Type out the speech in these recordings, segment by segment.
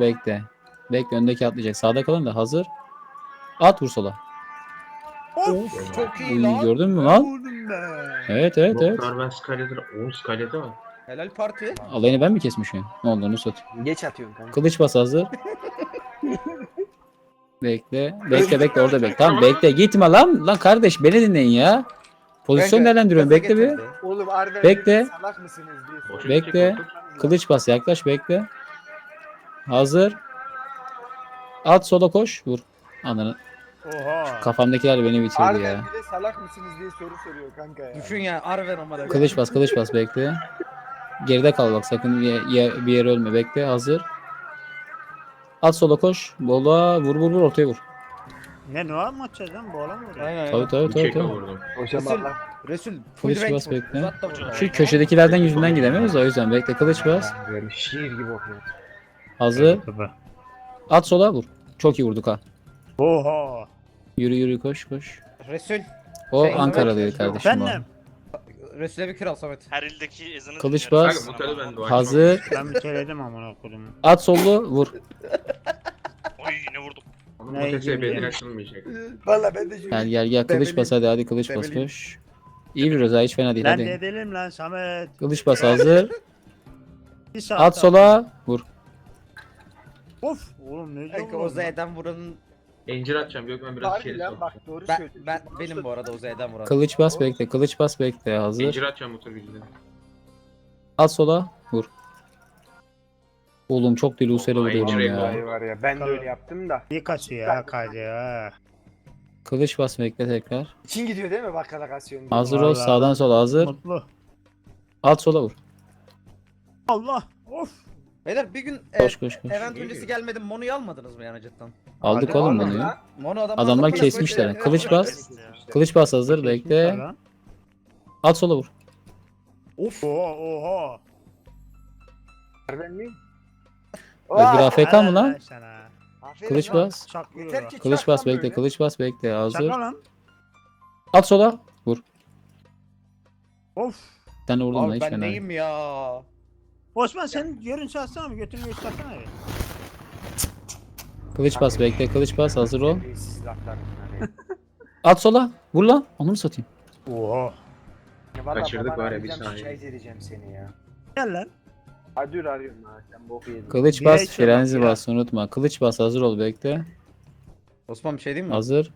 Bekle. Bekle öndeki atlayacak. Sağda kalın da hazır. At vur sola. Of çok iyi Uy, lan. gördün mü lan? Vurdum be. Evet evet evet. Doktor ben Skyler'da. Oğlum Skyler'da var. Helal parti. Alayını ben mi kesmişim? Ne oldu onu sat. Geç atıyorsun kanka. Kılıç bas hazır. Bekle. Bekle bekle orada bekle. Tamam bekle. Gitme lan. Lan kardeş beni dinleyin ya. Pozisyon Kanka, değerlendiriyorum. Bekle bir. Oğlum Arda Bekle. salak mısınız diye soruyor. Bekle. gidecek. Kılıç bas yaklaş bekle. Hazır. At sola koş. Vur. Ananı. Oha. Kafamdakiler beni bitirdi Arda ya. bir de salak mısınız diye soru soruyor kanka ya. Düşün ya Arven amına. Kılıç bas kılıç bas bekle. Geride kal bak sakın ye- ye- bir yere ölme bekle hazır. At sola koş. Bola vur vur vur ortaya vur. Ne Noah mı atacağız lan? Bu mı oraya? Aynen Tabii aynen. tabii Bir tabii. tabii. vurdum. Hocam Resul, Allah. Resul full Kılıç bas vur. bekle. Uzat da vur. Şu köşedekilerden yüzünden gidemiyoruz da o yüzden bekle kılıç bas. Böyle şiir gibi okuyor. Hazır. Baba. At sola vur. Çok iyi vurduk ha. Oha. Yürü yürü koş koş. Resul. O Şey, Ankaralıydı kardeşim. Ben o. ne? Resul'e bir kral Samet. Her ildeki ezanı Kılıç dinliyorum. bas. Kanka Hazır. Ben bir söyledim amına koydum. At solu vur. Oy ne vurdum. Bu Ne gibi beyin ya? açılmayacak. Valla ben de şu Gel gel gel kılıç bas hadi hadi kılıç bas koş. İyi bir Rıza hiç fena değil Lan hadi. dedelim lan Samet. Kılıç bas hazır. Bir saat At daha. sola vur. Of. Oğlum ne Kanka diyor o Z'den vuranın Encir atacağım. Gökmen biraz Harbi lan sok. bak doğru ben, söylüyorsun. ben benim bu arada o Z'den vuran. Kılıç bas bekle. Kılıç bas bekle hazır. Encir atacağım motor gücüne. At sola vur. Oğlum çok deli Vallahi vuruyorum direkt ya. Vay var ya ben de öyle yaptım da. İyi kaçıyor ya kaydı ya. Kılıç bas bekle tekrar. İçin gidiyor değil mi bak alakasyon diye. Hazır ol Vallahi. sağdan sola hazır. Mutlu. At sola vur. Allah. Of. Beyler bir gün Koş e, koş koş. event öncesi gelmedim. Mono'yu almadınız mı yani cidden? Aldık Hadi oğlum bunu. lan. ya. Mono adamlar Adamlar kesmişler. Kılıç bas. Kılıç bas hazır bekle. Lan. At sola vur. Of. Oha oha. Ben miyim? Özgür AFK mı lan? Helal sana. Aferin Kılıç lan. bas. Çaklıyor. Yeter ki Kılıç bas lan bekle. böyle. Kılıç bas bekle hazır. Lan. At sola vur. Of. Bir tane vurdum Abi hiç ben fena. değil. neyim ya? Osman sen görüntü atsana mı? Götünü göstersene bir. Kılıç bas bekle. Kılıç bas hazır ol. Siz laflar bunlar ya. At sola. Vur lan. Onu mu satayım? Oha. Vallahi Kaçırdık babana var ya, bir arayacağım, saniye. Şikayet edeceğim seni ya. Gel lan. Hadi dur arıyorum ha sen boku yedin. Kılıç Bira bas. Frenzi bas. Unutma. Kılıç bas. Hazır ol bekle. Osman bir şey diyeyim mi? Hazır.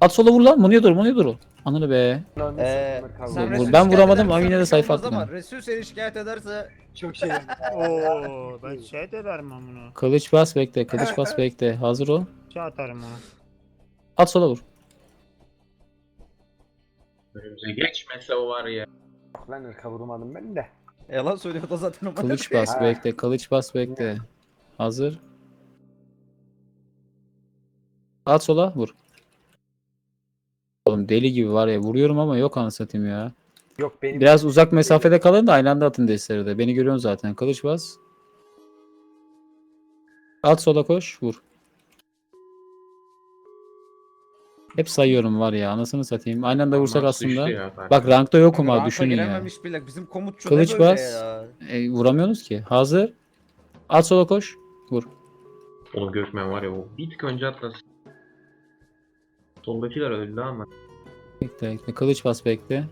At sola vur lan. Munuya dur. Munuya dur. Ananı be. Ee, kavga sen Vur? Resul ben şikayet vuramadım edersen ama yine de şey sayfa olmaz attım Ama Resul seni şikayet ederse Çok şey. Oo ben şey de bunu. Kılıç bas bekle. Kılıç bas bekle. Hazır ol. Şey atarım ona. At sola vur. Önümüze geçmese o var ya. Lan ırka vurmadım ben de. yalan söylüyor da zaten o Kılıç bas Ha. bekle. Kılıç bas bekle. Hazır. At sola vur. Oğlum deli gibi var ya vuruyorum ama yok anasını satayım ya. Yok benim Biraz uzak mesafede kalın da aynı anda atın destleri de. Beni görüyorsun zaten. Kılıç bas. At sola koş vur. Hep sayıyorum var ya anasını satayım. Aynı anda vursak Max düştü aslında. ya, Bak rankta yokum abi düşünün ya. girememiş bile. Bizim komutçu Kılıç ne böyle bas. ya? E, vuramıyorsunuz ki. Hazır. At sola koş. Vur. Oğlum Gökmen var ya o bir tık önce atlasın. Soldakiler öldü ama. Bekle bekle. Kılıç bas bekle.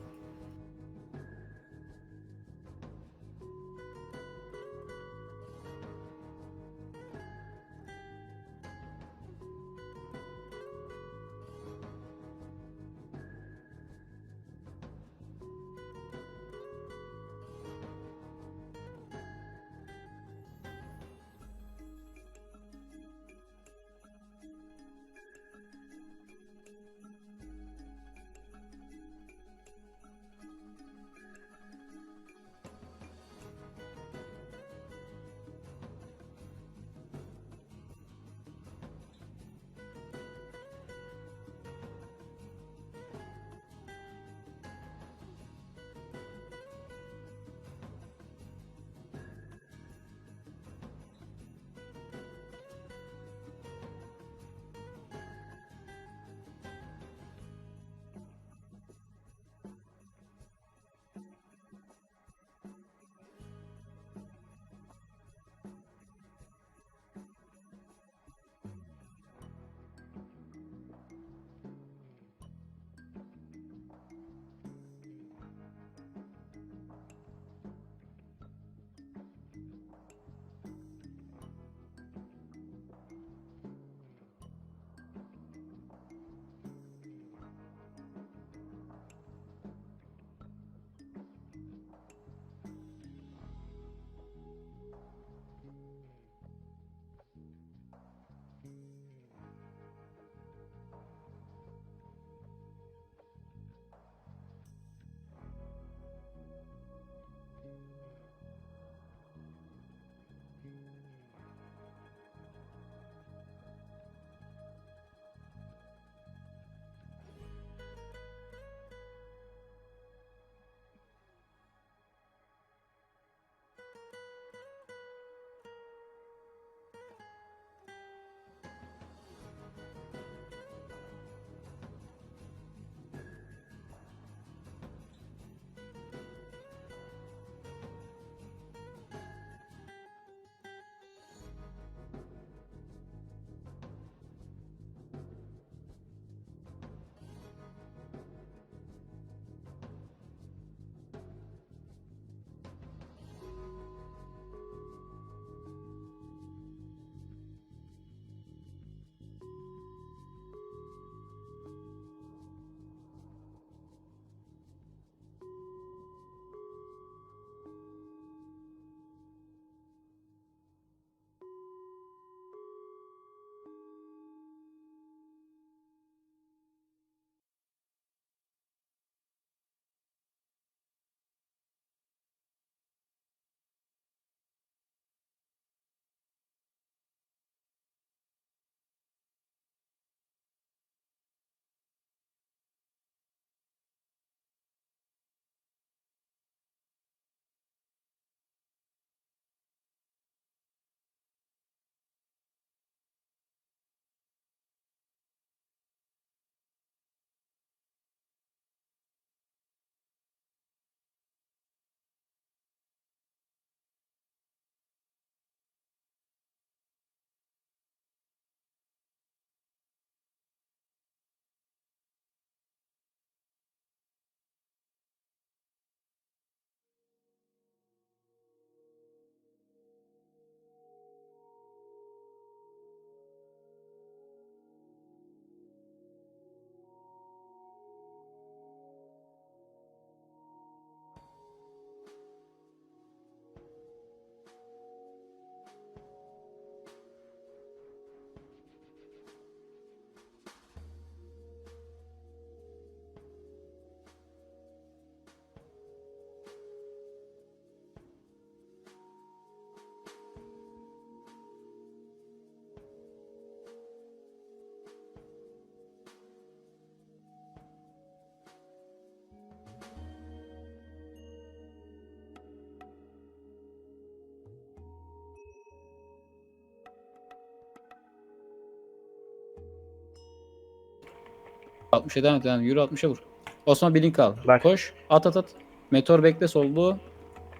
60'a devam et. devam. Yürü 60'a vur. Osman bir link al. Bak. Koş. At at at. Meteor bekle sollu.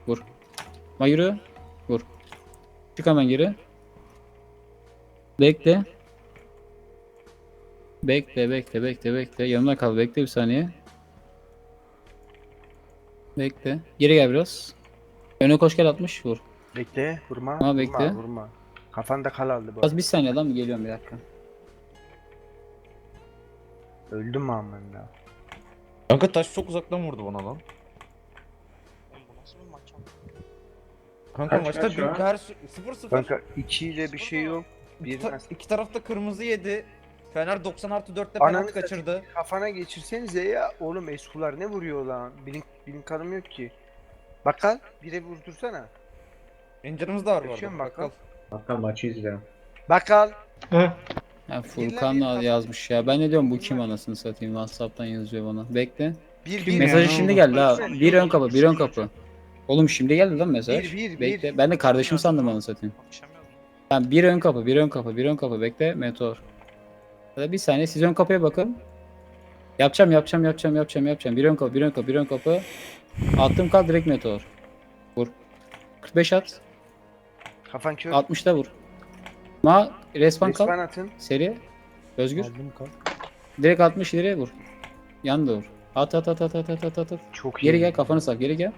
Vur. Ma yürü. Vur. Çık hemen geri. Bekle. Bekle bekle bekle bekle. Yanımda kal. Bekle bir saniye. Bekle. Geri gel biraz. Öne koş gel 60 vur. Bekle. Vurma. Ha, vurma, bekle. Vurma. Kafanda kal aldı bu. Az bir saniye lan geliyorum bir dakika. Öldüm mü amına? ya? Kanka taş çok uzaktan vurdu bana lan. Oğlum bu nasıl bir maç? Kanka Kaç, maçta kaç şu büyük an? her 0-0. Kanka 2 ile bir şey yok. İki, Bir ta- iki tarafta kırmızı yedi. Fener 90 artı 4'te Ananı penaltı kaçırdı. Kafana geçirsenize ya. Oğlum eskular ne vuruyor lan? Bilin, bilin kanım yok ki. Bakkal bire vurdursana. Encanımız da var bu Geçiyor arada. mu bakkal? Bakkal. Maçı izlerim. Bakkal. Ya Furkan bir da kafa- yazmış ya. Ben ne diyorum bu kim anasını satayım Whatsapp'tan yazıyor bana. Bekle. Bir bir. Mesajı şimdi geldi ha. Bir ön kapı, bir ön kapı. Oğlum şimdi geldi lan mesaj. Bir, bir, bir. Bekle. Ben de kardeşim sandım anasını satayım. Tamam bir ön kapı, bir ön kapı, bir ön kapı. Bekle meteor. Hadi bir saniye siz ön kapıya bakın. Yapacağım, yapacağım, yapacağım, yapacağım, yapacağım. Bir ön kapı, bir ön kapı, bir ön kapı. Attım kal direkt meteor. Vur. 45 at. Kafan kör. 60'da vur. Ma respawn kal. Resmen atın. Seri. Özgür. Aldım kal. Direkt 60 ileri vur. Yan da vur. At at at at at at at at. at. Çok iyi. Geri gel kafanı sak geri gel.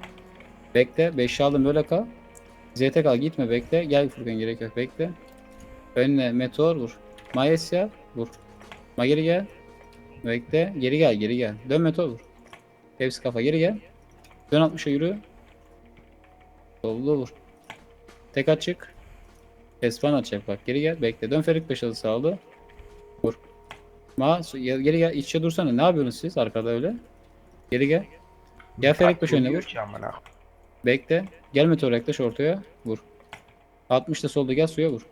Bekle 5 aldım böyle kal. ZT kal gitme bekle. Gel Furkan gerek yok bekle. Önüne meteor vur. Mayesya vur. Ma geri gel. Bekle. Geri gel geri gel. Dön meteor vur. Hepsi kafa geri gel. Dön 60'a yürü. Sollu vur. Tek açık. Espan açacak bak geri gel. Bekle. Dön Ferik Paşa'da sağlı. Vur. Ma geri gel. İçe dursana. Ne yapıyorsunuz siz arkada öyle? Geri gel. Gel Ferik Paşa önüne vur. Bekle. Gel meteor yaklaş ortaya. Vur. 60'ta solda gel suya vur.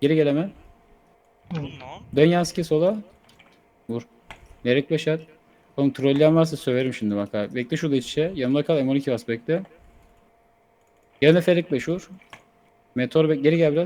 Geri gel hemen. Dön Yanski sola. Vur. Merek Beşer. Oğlum trolleyen varsa söverim şimdi bak abi. Bekle şurada iç içe. Yanımda kal M12 bas bekle. Yanına Ferik Beş vur. Meteor bek geri gel biraz.